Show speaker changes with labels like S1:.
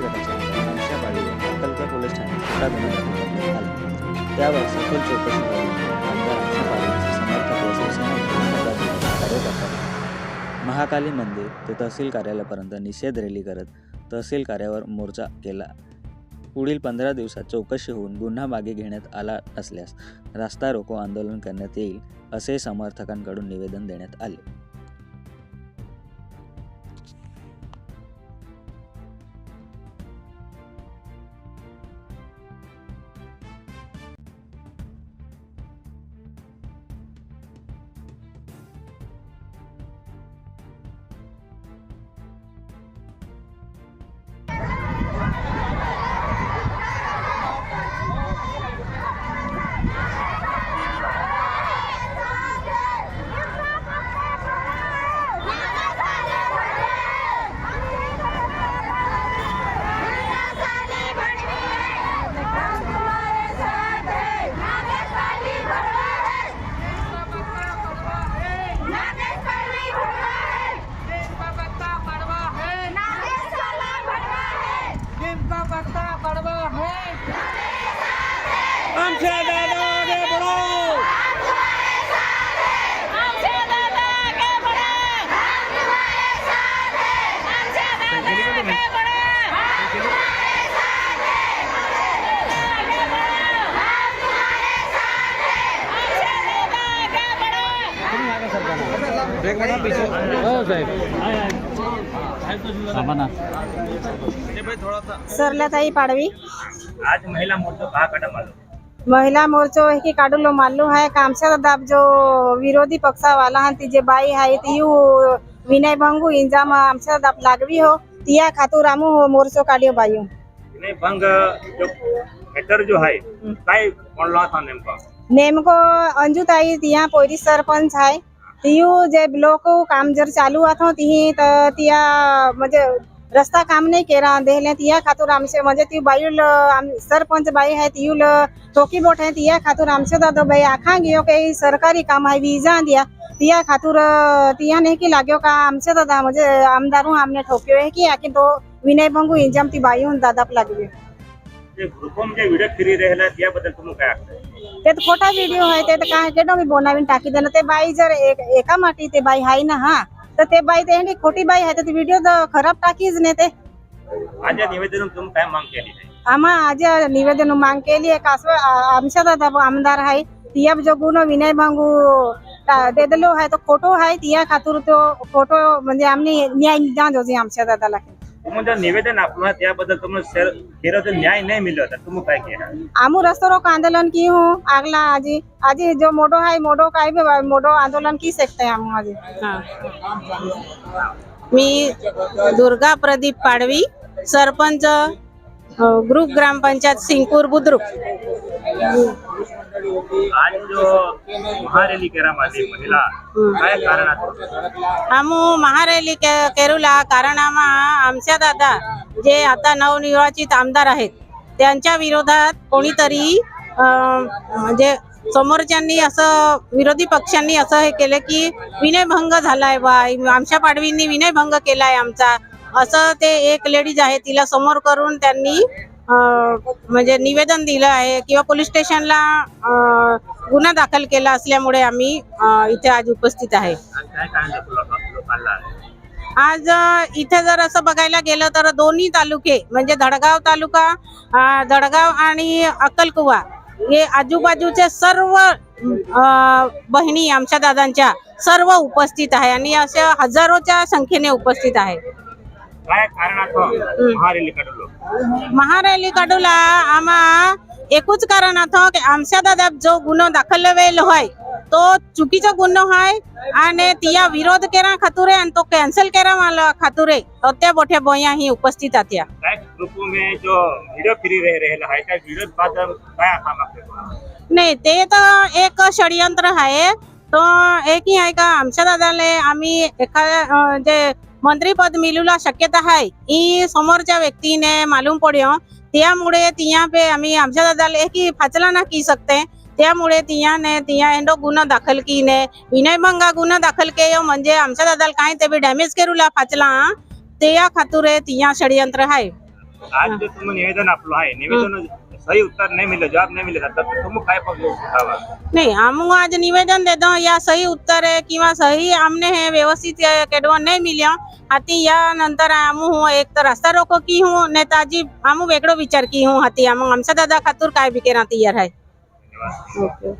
S1: राष्ट्रवादी गटाच्या आमच्या पाळीवर अक्कलकोट पोलीस ठाण्यात खोटा गुन्हा दाखल करण्यात आला. त्यावर सखोल चौकशी करून आमदार आमच्या पाळीचे समर्थक व शिवसेना पदाधिकारी महाकाली मंदिर ते तहसील कार्यालयापर्यंत निषेध रॅली करत तहसील कार्यावर मोर्चा केला. पुढील पंधरा दिवसात चौकशी होऊन गुन्हा मागे घेण्यात आला असल्यास रास्ता रोको आंदोलन करण्यात येईल असे समर्थकांकडून निवेदन देण्यात आले.
S2: आमच्या बडो
S3: सरलाताई पाडवी.
S2: आज महिला मोर्चा कहा कदम आलो
S3: महिला मोर्चो की काढूलो मानलो है कामशा दाब जो विरोधी पक्षा वाला ती जे बाई है ती यू विनय भंगू इंजाम आमच्या दाब लागवी हो. तिया खातू रामू हो मोर्चो काढियो बाई
S2: विनय भंग जो हेटर जो है काय म्हणला नेमका?
S3: नेमको अंजुताई तिया पोरी सरपंच आहे तियू जे ब्लॉक काम जर चालू आथो तिही तर तिया म्हणजे रस्ता काम नाही केला देहले तिया खातूर आमचे म्हणजे ती आम- सरपंच बाई आहे तियूल टोकी बोट आहे तिया खातूर आमचे दादो बाई आखा गियो काही सरकारी काम आहे विजा दिया। तिया खातूर तिया नाही की लाग्यो का आमचे दादा म्हणजे आमदारू आमने ठोक्यो आहे की आखी तो विनय बंगू इंजाम ती बाई होऊन दादाप लागली ते खोटा व्हिडिओ आहे ते काय केडो मी बोनावीन टाकी देणं ते बाई जर एक एका माटी ते बाई आहे ना हा। तर ते बाई ते खोटी बाई आहे तर ती व्हिडिओ खराब टाकीच नाही ते.
S2: निवेदन तुम्ही काय माग केली आहे?
S3: आम्हा आज निवेदन मांग केली आहे कासव आमच्या दादा आमदार आहे तिया जो गुण विनय भांगू देदलो आहे तो खोटो आहे तिया खातूर तो खोटो म्हणजे आम्ही न्याय जोजी आमच्या दादाला.
S2: तुम्ही जे निवेदन न्याय नाही काय
S3: आमू रस्तो रोको आंदोलन की हूँ अगला आजी. आजी जो मोडो है मोडो का भी मोडो आंदोलन की सकते हैं आजी.
S4: मी दुर्गा प्रदीप पाडवी सरपंच ग्रुप ग्रामपंचायत सिंगपूर बुद्रुक.
S2: आज जो महारेली केरा माझी महिला काय कारण आहे
S4: आमू महारॅली के- केरूला कारण आम्हा आमच्या दादा जे आता नवनिर्वाचित आमदार आहेत त्यांच्या विरोधात कोणीतरी अ, म्हणजे समोरच्यांनी असं विरोधी पक्षांनी असं हे केलं की विनयभंग झालाय बा आमच्या पाडवींनी विनयभंग केलाय आमचा. असं ते एक लेडीज आहे तिला समोर करून त्यांनी म्हणजे निवेदन दिलं आहे किंवा पोलीस स्टेशनला गुन्हा दाखल केला असल्यामुळे आम्ही इथे आज उपस्थित आहे.
S2: आज
S4: इथे जर असं बघायला गेलं तर दोन्ही तालुके म्हणजे धडगाव तालुका धडगाव आणि अक्कलकुवा हे आजूबाजूचे सर्व बहिणी आमच्या दादांच्या सर्व उपस्थित आहे आणि अशा हजारोच्या संख्येने उपस्थित आहे.
S2: काय कारण आहे महारेली काढलो
S4: महारॅली काढूला आम्हा एकूच कारण होतं की आमच्या दादा जो गुन्हो दाखल वेल होय तो चुकीचा गुन्हो आहे आणि तिया विरोध केला खातुरे आणि तो कॅन्सल केला मला खातुरे त्या मोठ्या बोया ही उपस्थित आहेत
S2: काय ग्रुप में जो वीडियो फ्री रह रहेला है काय वीडियो बाद काय आखा मागते
S4: नाही ते तर एक षडयंत्र आहे तो एक ही आहे का आमच्या दादाले आम्ही एखाद्या जे मंत्रीपद मिळूला शक्यता आहे ही समोरच्या व्यक्तीने मालूम पड्यो त्यामुळे तिया पे आम्ही आमच्या दादाला एक ही फाचला ना की सकते त्यामुळे तियाने तिया एंडो गुन्हा दाखल कीने विनयभंगा गुन्हा दाखल केयो म्हणजे आमच्या दादाला काय ते बी डॅमेज करूला फाचला त्या खातुरे तिया षडयंत्र आहे
S2: आज जो तुम्ही निवेदन आपलं आहे निवेदन सही उत्तर नहीं मिले जवाब नहीं मिलेगा तब तुम
S4: नहीं हम आज निवेदन दे दो या सही उत्तर है कि सही हमने है व्यवस्थित केडवण नहीं मिले हाती या नंतर आमू एक तो रास्ता रोको की हूँ नेताजी आमू वेगडो विचार की हूँ हाती आमू दादा खातुर काय बिकेना तयार
S2: आहे
S4: ओके।